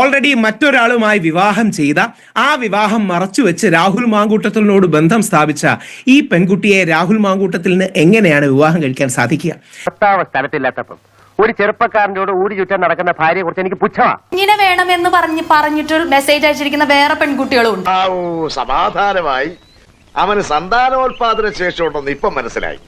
Already മറ്റൊരാളുമായി വിവാഹം ചെയ്ത ആ വിവാഹം മറച്ചുവെച്ച് രാഹുൽ മാങ്കൂട്ടത്തിനോട് ബന്ധം സ്ഥാപിച്ച ഈ പെൺകുട്ടിയെ രാഹുൽ മാങ്കൂട്ടത്തിന് എങ്ങനെയാണ് വിവാഹം കഴിക്കാൻ സാധിക്കുക? സ്ഥലത്തില്ലാത്തപ്പം ഒരു ചെറുപ്പക്കാരനോട് ഊടി ചുറ്റാൻ നടക്കുന്ന ഭാര്യയെ കുറിച്ച് എനിക്ക് പുച്ഛമാണ് ഇങ്ങനെ എന്ന് പറഞ്ഞ് പറഞ്ഞിട്ട് മെസ്സേജ് അയച്ചിരിക്കുന്ന വേറെ പെൺകുട്ടികളും ഉണ്ട് സമാധാനമായി. അവന് സന്താനോത്പാദന ശേഷമുണ്ടെന്ന് ഇപ്പം മനസ്സിലായി.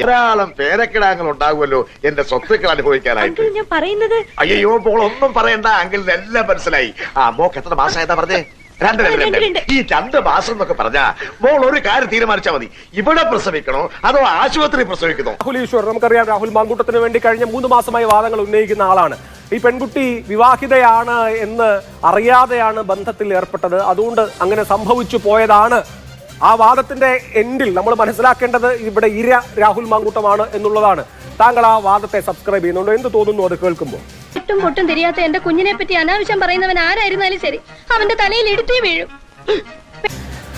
ധാരാളം പേരക്കിടാങ്ങൾ ഉണ്ടാകുമല്ലോ എന്റെ സ്വത്തുക്കൾ അനുഭവിക്കാനായിട്ട്. ഞാൻ പറയുന്നത് അയ്യോ ഇപ്പോൾ ഒന്നും പറയണ്ട. അങ്കിളിന് എല്ലാം മനസ്സിലായി. ആ മോക്ക് എത്ര മാസമായതാ പറഞ്ഞേ? രണ്ട് രണ്ട് രണ്ട് രണ്ട്. ഈ രണ്ട് മാസം എന്നൊക്കെ പറഞ്ഞാ മോൾ ഒരു കാര്യം തീരുമാനിച്ചാ മതി. ഇവിടെ പ്രസവിക്കണോ അതോ ആശുപത്രി പ്രസവിക്കണോ രാഹുൽ ഈശ്വർ നമുക്കറിയാം രാഹുൽ മാങ്കൂട്ടത്തിന് വേണ്ടി കഴിഞ്ഞ മൂന്ന് മാസമായി വാദങ്ങൾ ഉന്നയിക്കുന്ന ആളാണ്. ഈ പെൺകുട്ടി വിവാഹിതയാണ് എന്ന് അറിയാതെയാണ് ബന്ധത്തിൽ ഏർപ്പെട്ടത്. അതുകൊണ്ട് അങ്ങനെ സംഭവിച്ചു പോയതാണ് ആ വാദത്തിന്റെ എൻഡിൽ നമ്മൾ മനസ്സിലാക്കേണ്ടത് ഇവിടെ ഇര രാഹുൽ മാങ്കൂട്ടമാണ് എന്നുള്ളതാണ്. താങ്കൾ ആ വാദത്തെ സബ്സ്ക്രൈബ് ചെയ്യുന്നുണ്ടോ? എന്ത് തോന്നുന്നു അത് കേൾക്കുമ്പോൾ? ഒട്ടും പൊട്ടും തിരിയാത്ത എന്റെ കുഞ്ഞിനെ പറ്റി അനാവശ്യം പറയുന്നവൻ ആരായിരുന്നാലും ശരി. അവന്റെ തലയിൽ ഇടുത്തേ വീഴും.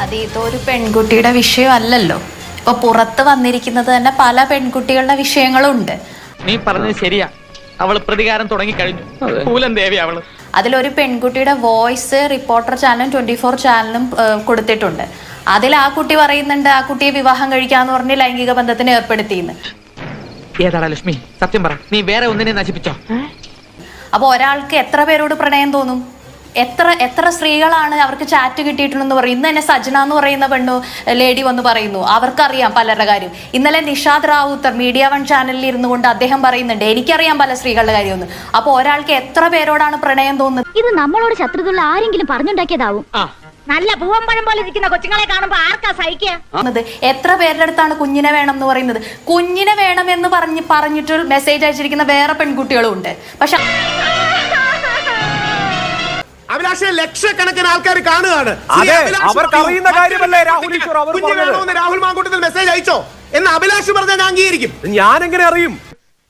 അത് ഒരു പെൺകുട്ടിയുടെ വിഷയമല്ലല്ലോ. ഇപ്പൊ പുറത്ത് വന്നിരിക്കുന്നത് തന്നെ പല പെൺകുട്ടികളുടെ വിഷയങ്ങളും ഉണ്ട് നീ പറഞ്ഞത് ശരിയാ. അവൾ പ്രതികാരം തുടങ്ങി കഴിഞ്ഞു. പൂലൻ ദേവി അവൾ. അതിലൊരു പെൺകുട്ടിയുടെ വോയിസ് റിപ്പോർട്ടർ ചാനലും ട്വന്റി ഫോർ ചാനലും കൊടുത്തിട്ടുണ്ട്. അതിൽ ആ കുട്ടി പറയുന്നുണ്ട് ആ കുട്ടിയെ വിവാഹം കഴിക്കാന്ന് പറഞ്ഞ് ലൈംഗിക ബന്ധത്തിന് ഏർപ്പെടുത്തിയെന്ന്. ഏതാടാ ലക്ഷ്മി? സത്യം പറ. നീ വേറെ ഒന്നിനെ നശിപ്പിച്ചോ? അപ്പൊ ഒരാൾക്ക് എത്ര പേരോട് പ്രണയം തോന്നും? എത്ര എത്ര സ്ത്രീകളാണ് അവർക്ക് ചാറ്റ് കിട്ടിയിട്ടുണ്ടെന്ന് പറയും. ഇന്ന് തന്നെ സജന എന്ന് പറയുന്ന പെണ്ണു ലേഡി വന്ന് പറയുന്നു. അവർക്കറിയാം പലരുടെ കാര്യം. ഇന്നലെ നിഷാദ് റാവുത്തർ മീഡിയ വൺ ചാനലിൽ ഇരുന്നു കൊണ്ട് അദ്ദേഹം പറയുന്നുണ്ട് എനിക്കറിയാം പല സ്ത്രീകളുടെ കാര്യമൊന്ന്. അപ്പോൾ ഒരാൾക്ക് എത്ര പേരോടാണ് പ്രണയം തോന്നുന്നത്? ഇത് നമ്മളോട് ശത്രുതയുള്ള ആരെങ്കിലും പറഞ്ഞുണ്ടാക്കിയതാവും. നല്ല പൂവമ്പഴം പോലെ ഇരിക്കുന്ന കൊച്ചുങ്ങളെ കാണുമ്പോ ആർക്കാ സഹിക്കുക? എത്ര പേരുടെ അടുത്താണ് കുഞ്ഞിനെ വേണം എന്ന് പറയുന്നത്? കുഞ്ഞിനെ വേണം എന്ന് പറഞ്ഞ് പറഞ്ഞിട്ട് മെസ്സേജ് അയച്ചിരിക്കുന്ന വേറെ പെൺകുട്ടികളും ഉണ്ട്. പക്ഷെ അഭിലാഷെ ലക്ഷക്കണക്കിന് ആൾക്കാർ കാണുകയാണ്. അവർക്ക് അറിയുന്ന കാര്യമല്ലേ രാഹുൽ ഈശ്വർ അവർ രാഹുൽ മാങ്കൂട്ടത്തിൽ മെസ്സേജ് അയച്ചോ? എന്ന് അഭിലാഷ് പറഞ്ഞാൽ ഞാൻ അംഗീകരിക്കും. ഞാൻ എങ്ങനെ അറിയും?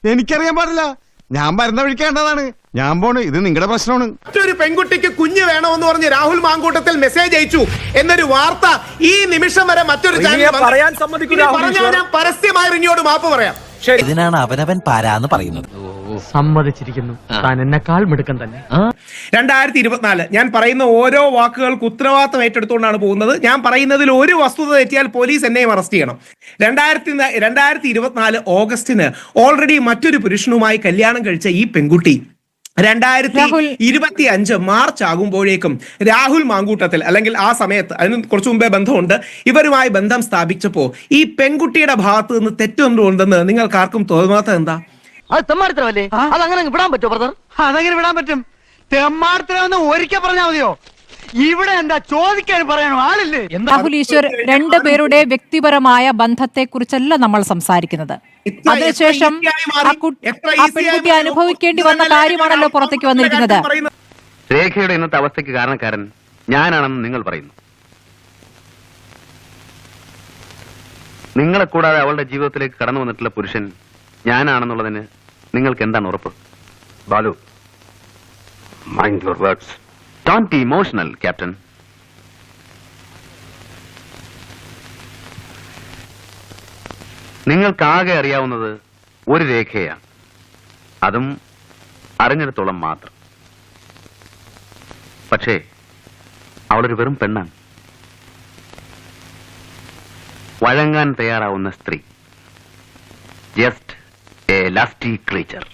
എനിക്കറിയാൻ പാടില്ല. ഞാൻ വരുന്ന വഴിക്കേണ്ടതാണ് ഞാൻ പോണ് ഇത് നിങ്ങളുടെ പ്രശ്നമാണ് മറ്റൊരു പെൺകുട്ടിക്ക് കുഞ്ഞ് വേണമെന്ന് പറഞ്ഞ് രാഹുൽ മാങ്കൂട്ടത്തിൽ മെസ്സേജ് അയച്ചു എന്നൊരു വാർത്ത ഈ നിമിഷം വരെ മറ്റൊരു ചാനലിൽ വന്നു. പറയാൻ സമ്മതിക്കൂ ഇനി രാഹുൽ പറഞ്ഞാൽ ഈശ്വർ. ഞാൻ പരസ്യമായി റിനിയോട് മാപ്പ് പറയാം. ശരി. ഇതിനാണ് അവനവൻ പാരാന്ന് പറയുന്നത്. സമ്മതിച്ചിരിക്കുന്നു. താൻ എന്നെക്കാൾ മിടുക്കൻ തന്നെ. രണ്ടായിരത്തി ഇരുപത്തിനാല് ഞാൻ പറയുന്ന ഓരോ വാക്കുകൾക്ക് ഉത്തരവാദിത്തം ഏറ്റെടുത്തുകൊണ്ടാണ് പോകുന്നത്. ഞാൻ പറയുന്നതിൽ ഒരു വസ്തുത തെറ്റിയാൽ പോലീസ് എന്നെയും അറസ്റ്റ് ചെയ്യണം. രണ്ടായിരത്തി രണ്ടായിരത്തി ഇരുപത്തിനാല് ഓഗസ്റ്റിന് ഓൾറെഡി മറ്റൊരു പുരുഷനുമായി കല്യാണം കഴിച്ച ഈ പെൺകുട്ടി രണ്ടായിരത്തി ഇരുപത്തി അഞ്ച് മാർച്ച് ആകുമ്പോഴേക്കും രാഹുൽ മാങ്കൂട്ടത്തിൽ അല്ലെങ്കിൽ ആ സമയത്ത് അതിന് കുറച്ച് മുമ്പേ ബന്ധമുണ്ട്. ഇവരുമായി ബന്ധം സ്ഥാപിച്ചപ്പോ ഈ പെൺകുട്ടിയുടെ ഭാഗത്ത് നിന്ന് തെറ്റൊന്നുണ്ടെന്ന് നിങ്ങൾക്ക് ആർക്കും തോന്നാത്തത് എന്താ? അത് തെമ്മാടിത്തരമല്ലേ? അത് അങ്ങനെ വിടാൻ പറ്റുമോ ബ്രദർ അതങ്ങനെ വിടാൻ പറ്റും. തെമ്മാടത്തിനെന്ന് ഒരിക്കൽ പറഞ്ഞാൽ മതിയോ? ഇവിടെ എന്താ ചോദിക്കാൻ പറയാനോ ആളില്ലേ? രാഹുൽ ഈശ്വർ രണ്ടു പേരുടെ വ്യക്തിപരമായ ബന്ധത്തെക്കുറിച്ചല്ല നമ്മൾ സംസാരിക്കുന്നത്. അതിനുശേഷം? ആ പെൺകുട്ടി അനുഭവിക്കേണ്ടി വന്ന കാര്യമാണല്ലോ പുറത്തേക്ക് വന്നിരിക്കുന്നത്. രേഖയുടെ ഇന്നത്തെ അവസ്ഥയ്ക്ക് കാരണക്കാരൻ ഞാനാണെന്ന് നിങ്ങൾ പറയുന്നു. നിങ്ങളെ കൂടാതെ അവളുടെ ജീവിതത്തിലേക്ക് കടന്നു വന്നിട്ടുള്ള പുരുഷൻ ഞാനാണെന്നുള്ളതിന് നിങ്ങൾക്ക് എന്താണ് ഉറപ്പ്? Balu mind your words don't be emotional, Captain. നിങ്ങൾക്കാകെ അറിയാവുന്നത് ഒരു രേഖയാണ്. അതും അറിഞ്ഞിടത്തോളം മാത്രം. പക്ഷേ അവളൊരു വെറും പെണ്ണാണ്. വഴങ്ങാൻ തയ്യാറാവുന്ന സ്ത്രീ. Just A lusty creature